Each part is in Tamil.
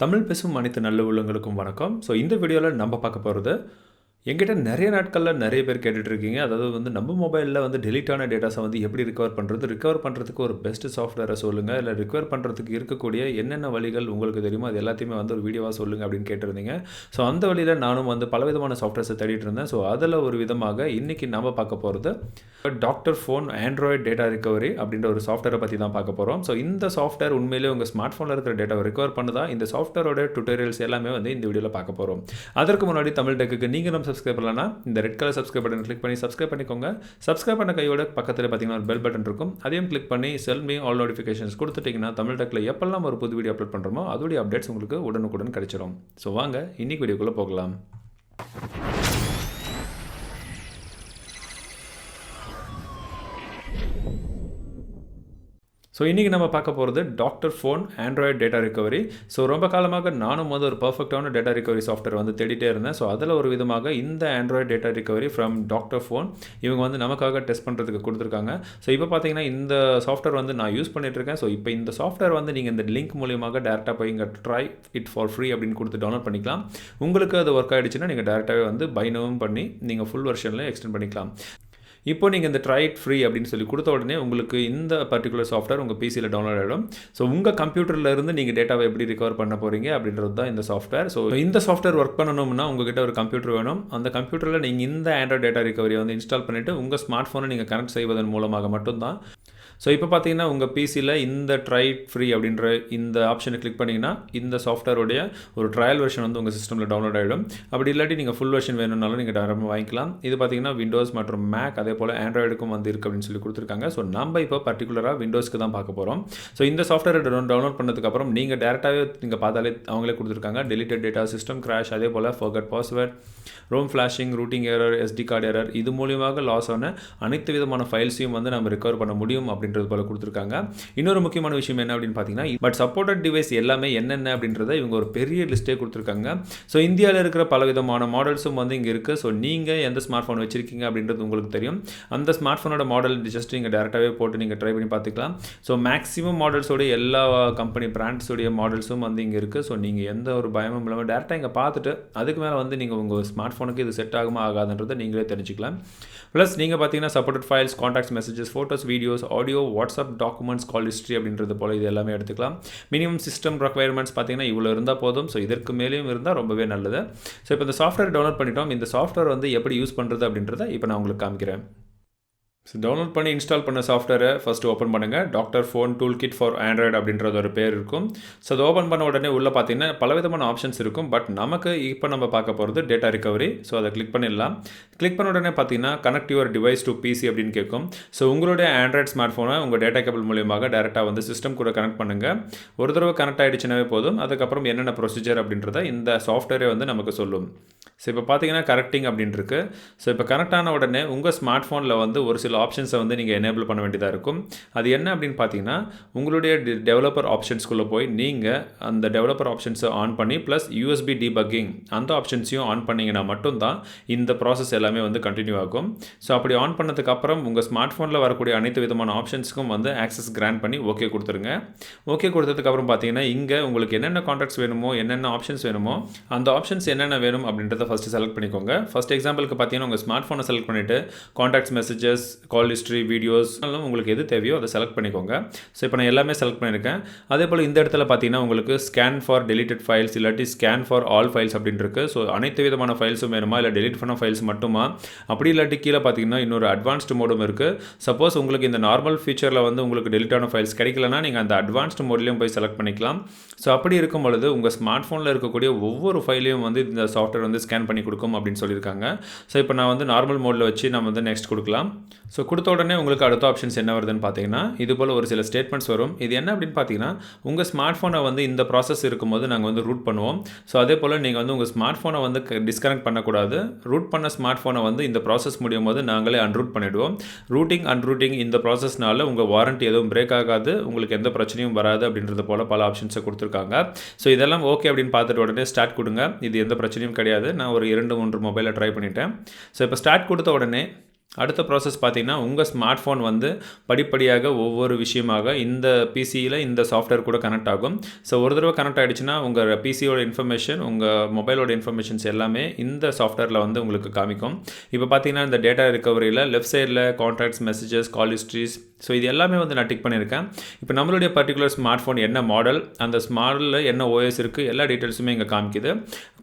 தமிழ் பேசும் அனைத்து நல்ல உள்ளங்களுக்கும் வணக்கம். ஸோ இந்த வீடியோவில் நம்ம பார்க்க போகிறது எங்கிட்ட நிறைய நாட்களில் நிறைய பேர் கேட்டுட்ருக்கீங்க. அதாவது வந்து நம்ம மொபைலில் வந்து டெலிட்டான ஆன டேட்டாஸை வந்து எப்படி ரிகவர் பண்ணுறது ரிகவர் பண்ணுறதுக்கு ஒரு பெஸ்ட் சாஃப்ட்வேரை சொல்லுங்கள் இல்லை ரிகவர் பண்ணுறதுக்கு இருக்கக்கூடிய என்னென்ன வழிகள் உங்களுக்கு தெரியுமோ அது எல்லாத்தையுமே வந்து ஒரு வீடியோவாக சொல்லுங்கள் அப்படின்னு கேட்டிருந்தீங்க. ஸோ அந்த வழியில் நானும் வந்து பலவிதமான சாஃப்ட்வேர்ஸை தேடிட்டு இருந்தேன் ஸோ அதில் ஒரு விதமாக இன்றைக்கி நம்ம பார்க்க போகிறது doctor phone android data recovery அப்படின்ற ஒரு சாஃப்ட்வேரை பற்றி தான் பார்க்க போகிறோம் ஸோ இந்த சாஃப்ட்வேர் உண்மையிலேயே உங்கள் ஸ்மார்ட் ஃபோனில் இருக்கிற டேட்டாவை ரிகவர் பண்ணுதா? இந்த சாஃப்ட்வேரோட டுட்டோரியல்ஸ் எல்லாமே வந்து இந்த வீடியோவில் பார்க்க போகிறோம் அதற்கு முன்னாடி தமிழ் டெக்குக்கு நீங்கள் நம்ம சப்ஸ்கிரைப் பண்ணலன்னா இந்த red colour subscribe button click பண்ணி சப்ஸ்கிரைப் பண்ணிக்கோங்க. சப்ஸ்கிரைப் பண்ண கையோட பக்கத்தில் பார்த்தீங்கன்னா ஒரு பெல் பட்டன் இருக்கும். அதையும் கிளிக் பண்ணி செல் மீ ஆல் நோட்டிஃபிகேஷன்ஸ் கொடுத்துட்டிங்கன்னா தமிழ் டெக்கில் எப்பெல்லாம் ஒரு புது வீடியோ அப்லோட் பண்ணுறோமோ அதோடைய அப்டேட்ஸ் உங்களுக்கு உடனுக்குடன் கிடைச்சிரும். ஸோ வாங்க இன்னைக்கு வீடியோக்குள்ளே போகலாம். ஸோ இன்றைக்கி நம்ம பார்க்க போகிறது doctor phone android data recovery so ரொம்ப காலமாக நானும் வந்து ஒரு பர்ஃபெக்டான டேட்டா ரிகவரி சாஃப்ட்வேர் வந்து தேடிட்டே இருந்தேன். ஸோ அதில் ஒரு விதமாக இந்த android data recovery from doctor phone இவங்க வந்து நமக்காக டெஸ்ட் பண்ணுறதுக்கு கொடுத்துருக்காங்க. ஸோ இப்போ பார்த்தீங்கன்னா இந்த சாஃப்ட்வேர் வந்து நான் யூஸ் பண்ணிட்டுருக்கேன் ஸோ இப்போ இந்த சாஃப்ட்வேர் வந்து நீங்கள் இந்த லிங்க் மூலியமாக டேரெக்டாக போய் இங்கே ட்ரை இட் ஃபார் ஃப்ரீ அப்படின்னு கொடுத்து டவுன்லோட் பண்ணிக்கலாம். உங்களுக்கு அது ஒர்க் ஆகிடுச்சுன்னா நீங்கள் டேரெக்டாகவே வந்து பைனவும் பண்ணி நீங்கள் ஃபுல் வெர்ஷனில் எக்ஸ்டெண்ட் பண்ணிக்கலாம். இப்போ நீங்கள் இந்த ட்ரை இட் ஃப்ரீ அப்படின்னு சொல்லி கொடுத்த உடனே உங்களுக்கு இந்த பர்டிகுலர் சாஃப்ட்வேர் உங்கள் பிசியில் டவுன்லோட் ஆகிடும் ஸோ உங்கள் கம்ப்யூட்டரில் இருந்து நீங்கள் டேட்டாவை எப்படி ரிகவர் பண்ண போகிறீங்க அப்படின்றது தான் இந்த சாஃப்ட்வேர் ஸோ இந்த சாஃப்ட்வேர் ஒர்க் பண்ணணும்னா உங்ககிட்ட ஒரு கம்ப்யூட்டர் வேணும். அந்த கம்ப்யூட்டரில் நீங்கள் இந்த ஆண்ட்ராய்ட் டேட்டா ரிகவரி வந்து இன்ஸ்டால் பண்ணிவிட்டு உங்கள் ஸ்மார்ட் ஃபோனை நீங்கள் கனெக்ட் செய்வதன் மூலமாக மட்டும்தான். ஸோ இப்போ பார்த்தீங்கன்னா உங்கள் பிசியில் இந்த ட்ரை ஃப்ரீ அப்படின்ற இந்த ஆப்ஷனை கிளிக் பண்ணிங்கன்னா இந்த சாஃப்ட்வேருடைய ஒரு ட்ரையல் வெர்ஷன் வந்து உங்கள் சிஸ்டமில் டவுன்லோட் ஆகிடும் அப்படி இல்லாட்டி நீங்கள் ஃபுல் வெர்ஷன் வேணும்னாலும் நீங்கள் டேரக்டாக வாங்கிக்கலாம். இது பார்த்தீங்கன்னா விண்டோஸ் மற்றும் மேக் அதே போல் ஆண்ட்ராய்டுக்கும் வந்து இருக்குது அப்படின்னு சொல்லி கொடுத்துருக்காங்க. ஸோ நம்ம இப்போ பர்டிகுலராக விண்டோஸ்க்கு தான் பார்க்க போகிறோம் ஸோ இந்த சாஃப்ட்வேரை டவுன்லோட் பண்ணதுக்கப்புறம் நீங்கள் டேரெக்டாகவே நீங்கள் பார்த்தாலே அவங்களே கொடுத்துருக்காங்க. டெலிட்டட் டேட்டா சிஸ்டம் கிராஷ் அதே போல் forgot password ROM flashing rooting error SD card error இது மூலியமாக லாஸ் ஆன அனைத்து விதமான ஃபைல்ஸையும் வந்து நம்ம ரெக்கவர் பண்ண முடியும் அப்படின்றது போல கொடுத்துருக்காங்க. இன்னொரு முக்கியமான விஷயம் என்ன அப்படின்னு பார்த்தீங்கன்னா பட் சப்போர்ட்டட் டிவைஸ் எல்லாமே என்னென்ன அப்படின்றத இவங்க ஒரு பெரிய லிஸ்ட்டே கொடுத்துருக்காங்க. ஸோ இந்தியாவில் இருக்கிற பலவிதமான மாடல்ஸும் வந்து இங்கே இருக்குது ஸோ நீங்கள் எந்த ஸ்மார்ட் ஃபோன் வச்சிருக்கீங்க அப்படின்றது உங்களுக்கு தெரியும். அந்த ஸ்மார்ட் ஃபோனோட மாடல் ஜஸ்ட் நீங்கள் டேரெக்டாகவே போட்டு நீங்கள் ட்ரை பண்ணி பார்த்துக்கலாம் ஸோ மேக்ஸிமம் மாடல்ஸோடைய எல்லா கம்பெனி பிராண்ட்ஸோடைய மாடல்ஸும் வந்து இங்கே இருக்குது ஸோ நீங்கள் எந்த ஒரு பயமும் இல்லாமல் டேரெக்டாக இங்கே பார்த்துட்டு அதுக்கு மேலே வந்து நீங்கள் உங்கள் ஸ்மார்ட் ஃபோனுக்கு இது செட் ஆகுமா ஆகாதுன்றதை நீங்களே தெரிஞ்சுக்கலாம். ப்ளஸ் நீங்கள் பார்த்தீங்கன்னா supported files contacts messages photos videos audio WhatsApp documents call history அப்படின்றது போல் இது எல்லாமே எடுத்துக்கலாம். மினிமம் சிஸ்டம் ரெக்குவயர்மெண்ட்ஸ் பார்த்தீங்கன்னா இவ்வளோ இருந்தால் போதும். ஸோ இதற்கு மேலேயும் இருந்தால் ரொம்பவே நல்லது. ஸோ இப்போ இந்த சாஃப்ட்வேர் டவுன்லோட் பண்ணிட்டோம். இந்த சாஃப்ட்வேர் வந்து எப்படி யூஸ் பண்ணுறது அப்படின்றத இப்போ நான் உங்களுக்கு காமிக்கிறேன். ஸோ டவுன்லோட் பண்ணி இன்ஸ்டால் பண்ண சாஃப்ட்வேரை ஃபஸ்ட்டு ஓப்பன் பண்ணுங்கள் doctor phone tool kit for android அப்படின்றது ஒரு பேர் இருக்கும். ஸோ அது ஓப்பன் பண்ண உடனே உள்ளே பார்த்தீங்கன்னா பலவிதமான ஆப்ஷன்ஸ் இருக்கும். பட் நமக்கு இப்போ நம்ம பார்க்க போகிறது டேட்டா ரிகவரி ஸோ அதை கிளிக் பண்ணிடலாம். கிளிக் பண்ண உடனே பார்த்தீங்கன்னா connect your device to PC அப்படின்னு கேட்கும். ஸோ உங்களுடைய ஆண்ட்ராய்ட் ஸ்மார்ட் ஃபோனை உங்கள் டேட்டா கேபிள் மூலியமாக டேரெக்டாக வந்து சிஸ்டம் கூட கனெக்ட் பண்ணுங்கள் ஒரு தடவை கனெக்ட் ஆகிடுச்சுனாவே போதும். அதுக்கப்புறம் என்னென்ன ப்ரொசீஜர் அப்படின்றத இந்த சாஃப்ட்வேரே வந்து நமக்கு சொல்லும். ஸோ இப்போ பார்த்தீங்கன்னா கரெக்டிங் அப்படின்னு ஸோ இப்போ கனெக்ட் ஆன உடனே உங்கள் ஸ்மார்ட் ஃபோனில் வந்து ஒரு சில ஆப்ஷன்ஸை வந்து நீங்கள் எனேபிள் பண்ண வேண்டியதாக இருக்கும். அது என்ன அப்படின்னு பார்த்தீங்கன்னா உங்களுடைய டெவலப்பர் ஆப்ஷன்ஸ்குள்ளே போய் நீங்கள் அந்த டெவலப்பர் ஆப்ஷன்ஸை ஆன் பண்ணி ப்ளஸ் யூஎஸ்பி டிபக்கிங் அந்த ஆப்ஷன்ஸையும் ஆன் பண்ணிங்கன்னா மட்டும்தான் இந்த ப்ராசஸ் எல்லாமே வந்து கண்டினியூ ஆகும். ஸோ அப்படி ஆன் பண்ணதுக்கப்புறம் உங்கள் ஸ்மார்ட் ஃபோனில் வரக்கூடிய அனைத்து விதமான ஆப்ஷன்ஸுக்கும் வந்து ஆக்சஸ் கிராண்ட் பண்ணி ஓகே கொடுத்துருங்க. ஓகே கொடுத்ததுக்கப்புறம் பார்த்தீங்கன்னா இங்கே உங்களுக்கு என்னென்ன கான்டாக்ட்ஸ் வேணுமோ என்னென்ன ஆப்ஷன்ஸ் வேணுமோ அந்த ஆப்ஷன்ஸ் என்னென்ன வேணும் அப்படின்றத ஃபஸ்ட்டு செலக்ட் பண்ணிக்கோங்க. ஃபஸ்ட் எக்ஸாம்பிளுக்கு பார்த்தீங்கன்னா உங்கள் ஸ்மார்ட் ஃபோனை செலக்ட் பண்ணிவிட்டு contacts messages call history videos உங்களுக்கு எது தேவையோ அதை செலக்ட் பண்ணிக்கோங்க. ஸோ இப்போ நான் எல்லாமே செலக்ட் பண்ணியிருக்கேன். அதே போல் இந்த இடத்துல பார்த்தீங்கன்னா உங்களுக்கு ஸ்கேன் ஃபார் டெலிட்டட் ஃபைல்ஸ் இல்லாட்டி ஸ்கேன் ஃபார் ஆல் ஃபைல்ஸ் அப்படின்னு இருக்கு. ஸோ அனைத்து விதமான ஃபைல்ஸும் வேணுமா? இல்லை டெலிட் பண்ண ஃபைல்ஸ் மட்டுமா? அப்படி இல்லாட்டி கீழே பார்த்தீங்கன்னா இன்னொரு அட்வான்ஸ்டு மோடும் இருக்குது சப்போஸ் உங்களுக்கு இந்த நார்மல் ஃபீச்சரில் வந்து உங்களுக்கு டெலிட் ஃபைல்ஸ் கிடைக்கலனா நீங்கள் அந்த அட்வான்ஸ்டு மோட்லேயும் போய் செலக்ட் பண்ணிக்கலாம். ஸோ அப்படி இருக்கும் பொழுது உங்கள் ஸ்மார்ட் ஃபோனில் இருக்கக்கூடிய ஒவ்வொரு ஃபைலையும் வந்து இந்த சாஃப்ட்வேர் வந்து ஸ்கேன் பண்ணி கொடுக்கும் அப்படின்னு சொல்லியிருக்காங்க. ஸோ இப்போ நான் வந்து நார்மல் மோடில் வச்சு நம்ம வந்து நெக்ஸ்ட் கொடுக்கலாம். ஸோ கொடுத்த உடனே உங்களுக்கு அடுத்த ஆப்ஷன்ஸ் என்ன வருதுன்னு பார்த்தீங்கன்னா இது போல் ஒரு சில ஸ்டேட்மெண்ட்ஸ் வரும். இது என்ன அப்படின்னு பார்த்தீங்கன்னா உங்கள் ஸ்மார்ட் ஃபோனை வந்து இந்த ப்ராசஸ் இருக்கும்போது நாங்கள் வந்து ரூட் பண்ணுவோம். ஸோ அதே போல் நீங்கள் வந்து உங்கள் ஸ்மார்ட் ஃபோனை வந்து டிஸ்கனெக்ட் பண்ணக்கூடாது. ரூட் பண்ண ஸ்மார்ட் ஃபோனை வந்து இந்த ப்ராசஸ் முடியும் போது நாங்களே அன்ரூட் பண்ணிவிடுவோம் ரூட்டிங் அன்ரூட்டிங் இந்த ப்ராசஸ்னால உங்கள் வாரண்ட்டி எதுவும் பிரேக் ஆகாது. உங்களுக்கு எந்த பிரச்சனையும் வராது அப்படின்றது போல் பல ஆப்ஷன்ஸை கொடுத்துருக்காங்க. ஸோ இதெல்லாம் ஓகே அப்படின்னு பார்த்துட்டு உடனே ஸ்டார்ட் கொடுங்க. இது எந்த பிரச்சனையும் கிடையாது. நான் ஒரு இரண்டு மூன்று மொபைலை ட்ரை பண்ணிட்டேன். ஸோ இப்போ ஸ்டார்ட் கொடுத்த உடனே அடுத்த ப்ராசஸ் பார்த்தீங்கன்னா உங்கள் ஸ்மார்ட் ஃபோன் வந்து படிப்படியாக ஒவ்வொரு விஷயமாக இந்த பிசியில் இந்த சாஃப்ட்வேர் கூட கனெக்ட் ஆகும். ஸோ ஒரு தடவை கனெக்ட் ஆகிடுச்சுன்னா உங்கள் பிசியோட இன்ஃபர்மேஷன் உங்கள் மொபைலோட இன்ஃபர்மேஷன்ஸ் எல்லாமே இந்த சாஃப்ட்வேரில் வந்து உங்களுக்கு காமிக்கும். இப்போ பார்த்தீங்கன்னா இந்த டேட்டா ரிகவரியில் லெஃப்ட் சைடில் contacts messages call histories so இது எல்லாமே வந்து நான் டிக் பண்ணியிருக்கேன். இப்போ நம்மளுடைய பர்டிகுலர் ஸ்மார்ட் ஃபோன் என்ன மாடல் அந்த ஸ்மார்ட்டில் என்ன ஓஎஸ் இருக்குது எல்லா டீட்டெயில்ஸுமே இங்கே காமிக்குது.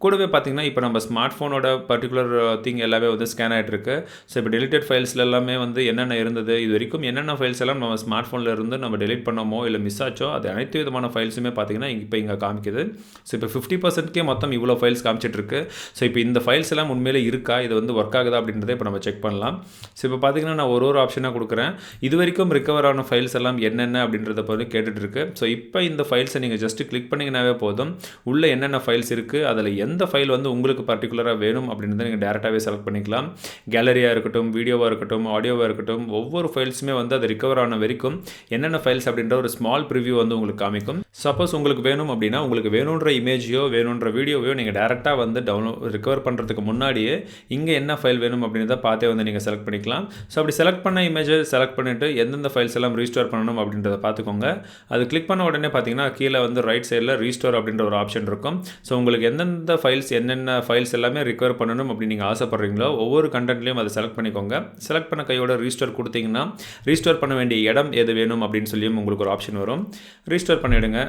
கூடவே பார்த்தீங்கன்னா இப்போ நம்ம ஸ்மார்ட் ஃபோனோட பர்டிகுலர் திங் எல்லாமே வந்து ஸ்கேன் ஆகிட்டு இருக்கு ஸோ இப்போ டெலிட்டட் ஃபைல்ஸில் எல்லாமே வந்து என்னென்ன இருந்தது இது வரைக்கும் என்னென்ன ஃபைல்ஸ் எல்லாம் நம்ம ஸ்மார்ட் ஃபோனில் இருந்து நம்ம டெலிட் பண்ணோமோ இல்லை மிஸ் ஆச்சோ அது அனைத்து விதமான ஃபைல்ஸுமே பார்த்தீங்கன்னா இப்போ இங்கே காமிக்குது. ஸோ இப்போ ஃபிஃப்டி பர்சன்ட்கே மொத்தம் இவ்வளோ ஃபைல்ஸ் காமிச்சிட்ருக்கு ஸோ இப்போ இந்த ஃபைல்ஸ் எல்லாம் உண்மையிலே இருக்கா? இது வந்து ஒர்க் ஆகுதா? அப்படின்றத இப்போ நம்ம செக் பண்ணலாம். ஸோ இப்போ பார்த்தீங்கன்னா நான் ஒரு ஒரு ஆப்ஷனாக கொடுக்குறேன். இது வரைக்கும் ரிகவர் ஆன ஃபைல்ஸ் எல்லாம் என்னென்ன அப்படின்றத பற்றி கேட்டுட்ருக்கு ஸோ இப்போ இந்த ஃபைல்ஸை நீங்கள் ஜஸ்ட் கிளிக் பண்ணிங்கனாவே போதும். உள்ளே என்னென்ன ஃபைல்ஸ் இருக்குது அதில் எந்த ஃபைல் வந்து உங்களுக்கு பர்டிகுலராக வேணும் அப்படின்றத நீங்கள் டேரெக்டாகவே செலக்ட் பண்ணிக்கலாம். கேலரியாக இருக்கட்டும் வீடியோவாக இருக்கட்டும் ஆடியோவாக இருக்கட்டும் ஒவ்வொரு ஃபைல்ஸுமே வந்து அது ரிகவர் ஆன வரைக்கும் என்னென்ன ஃபைல்ஸ் அப்படின்ற ஒரு ஸ்மால் ப்ரிவியூ வந்து உங்களுக்கு காமிக்கும். சப்போஸ் உங்களுக்கு வேணும் அப்படின்னா உங்களுக்கு வேணுன்ற இமேஜையோ வேணுன்ற வீடியோவையோ நீங்கள் டேரெக்டாக வந்து டவுன்லோட் ரிகவர் பண்ணுறதுக்கு முன்னாடியே இங்கே என்ன ஃபைல் வேணும் அப்படின்றத பார்த்தே வந்து நீங்கள் செலக்ட் பண்ணிக்கலாம். ஸோ அப்படி செலக்ட் பண்ண இமேஜை செலக்ட் பண்ணிவிட்டு எந்தெந்த ஃபைல்ஸ் எல்லாம் ரீஸ்டோர் பண்ணணும் அப்படின்றத பார்த்துக்கோங்க. அது கிளிக் பண்ண உடனே பார்த்தீங்கன்னா கீழே வந்து ரைட் சைடில் ரீஸ்டோர் அப்படின்ற ஒரு ஆப்ஷன் இருக்கும். ஸோ உங்களுக்கு எந்தெந்த ஃபைல்ஸ் என்னென்ன ஃபைல்ஸ் எல்லாமே ரிகவர் பண்ணணும் அப்படின்னு நீங்கள் ஆசைப்பட்றீங்களோ ஒவ்வொரு கண்டென்ட்லையும் அதை செலக்ட் பண்ணிக்கோங்க. செலக்ட் பண்ண கையோட ரீஸ்டோர் கொடுத்தீங்கன்னா ரீஸ்டோர் பண்ண வேண்டிய இடம் எது வேணும் அப்படின்னு சொல்லியும் உங்களுக்கு ஒரு ஆப்ஷன் வரும். ரீஸ்டோர் பண்ணிவிடுங்க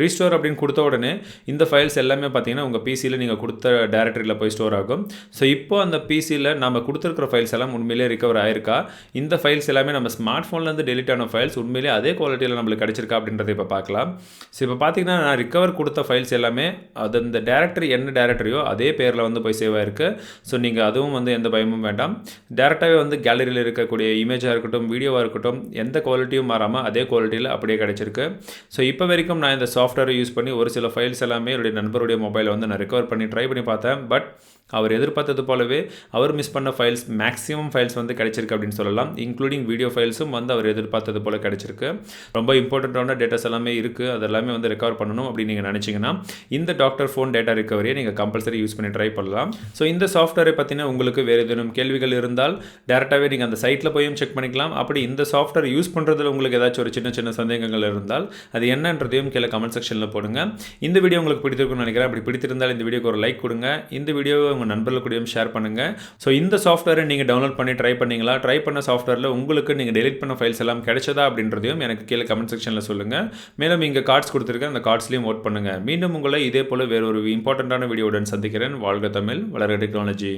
ரீஸ்டோர் அப்படின்னு கொடுத்த உடனே இந்த ஃபைல்ஸ் எல்லாமே பார்த்தீங்கன்னா உங்கள் பிசியில் நீங்கள் கொடுத்த டேரக்டரியில் போய் ஸ்டோர் ஆகும். ஸோ இப்போ அந்த பிசியில் நம்ம கொடுத்துருக்குற ஃபைல்ஸ் எல்லாம் உண்மையிலே ரிகவர் ஆயிருக்கா? இந்த ஃபைல்ஸ் எல்லாமே நம்ம ஸ்மார்ட் ஃபோன்லேருந்து டெலிட் ஆன ஃபைல்ஸ் உண்மையிலே அதே குவாலிட்டியில் நம்மளுக்கு கிடச்சிருக்கா அப்படின்றத இப்போ பார்க்கலாம். ஸோ இப்போ பார்த்தீங்கன்னா நான் ரிகவர் கொடுத்த ஃபைல்ஸ் எல்லாமே அது அந்த டேரக்டரி என்ன டேரக்டரியோ அதே பேரில் வந்து போய் சேவ் ஆயிருக்கு. ஸோ நீங்கள் அதுவும் வந்து எந்த பயமும் வேண்டாம். டேரெக்டாகவே வந்து கேலரியில் இருக்கக்கூடிய இமேஜாக இருக்கட்டும் வீடியோவாக இருக்கட்டும் எந்த குவாலிட்டியும் மாறாமல் அதே குவாலிட்டியில் அப்படியே கிடச்சிருக்கு. ஸோ இப்போ வரைக்கும் நான் இந்த சாஃப்ட்வேரை யூஸ் பண்ணி ஒரு சில ஃபைல்ஸ் எல்லாமே என்னுடைய நண்பருடைய மொபைலை வந்து நான் ரெக்கவர் பண்ணி ட்ரை பண்ணி பார்த்தேன். பட் அவர் எதிர்பார்த்தது போலவே அவர் மிஸ் பண்ண ஃபைல்ஸ் மேக்ஸிமம் ஃபைல்ஸ் வந்து கிடைச்சிருக்கு அப்படின்னு சொல்லலாம். இன்க்ளூடிங் வீடியோ ஃபைல்ஸும் வந்து அவர் எதிர்பார்த்தது போல் கிடைச்சிருக்கு. ரொம்ப இம்பார்ட்டண்ட்டான டேட்டாஸ் எல்லாமே இருக்குது அது எல்லாமே வந்து ரெக்கவர் பண்ணணும் அப்படின்னு நீங்கள் நினச்சிங்கன்னா இந்த டாக்டர் ஃபோன் டேட்டா ரிகவரியை நீங்கள் கம்பல்சரி யூஸ் பண்ணி ட்ரை பண்ணலாம். ஸோ இந்த சாஃப்ட்வேரை பற்றின உங்களுக்கு வேறு ஏதேனும் கேள்விகள் இருந்தால் டேரெக்டாகவே நீங்கள் அந்த சைட்டில் போயும் செக் பண்ணிக்கலாம். அப்படி இந்த சாஃப்ட்வேர் யூஸ் பண்ணுறதுல உங்களுக்கு ஏதாச்சும் ஒரு சின்ன சின்ன சந்தேகங்கள் இருந்தால் அது என்னன்றதையும் கீழே கமெண்ட் செக்ஷனில் போடுங்க. இந்த வீடியோ உங்களுக்கு பிடித்திருக்கும்னு நினைக்கிறேன். அப்படி பிடித்திருந்தால் இந்த வீடியோக்கு ஒரு லைக் கொடுங்க. இந்த வீடியோவை உங்கள் நண்பர்கள் கூடயும் ஷேர் பண்ணுங்கள் ஸோ இந்த சாஃப்ட்வேரை நீங்கள் டவுன்லோட் பண்ணி ட்ரை பண்ணீங்களா? ட்ரை பண்ண சாஃப்ட்வேரில் உங்களுக்கு நீங்கள் டெலிட் பண்ண ஃபைல்ஸ் எல்லாம் கிடைச்சதா அப்படின்றதையும் எனக்கு கீழே கமெண்ட் செக்ஷனில் சொல்லுங்கள் மேலும் இங்கே கார்ட்ஸ் கொடுத்துருக்கேன். அந்த கார்ட்ஸ்லையும் ஓட் பண்ணுங்கள் மீண்டும் உங்களை இதே போல் வேறொரு இம்பார்ட்டண்ட்டான வீடியோவுடன் சந்திக்கிறேன். வாழ்க தமிழ் வளர டெக்னாலஜி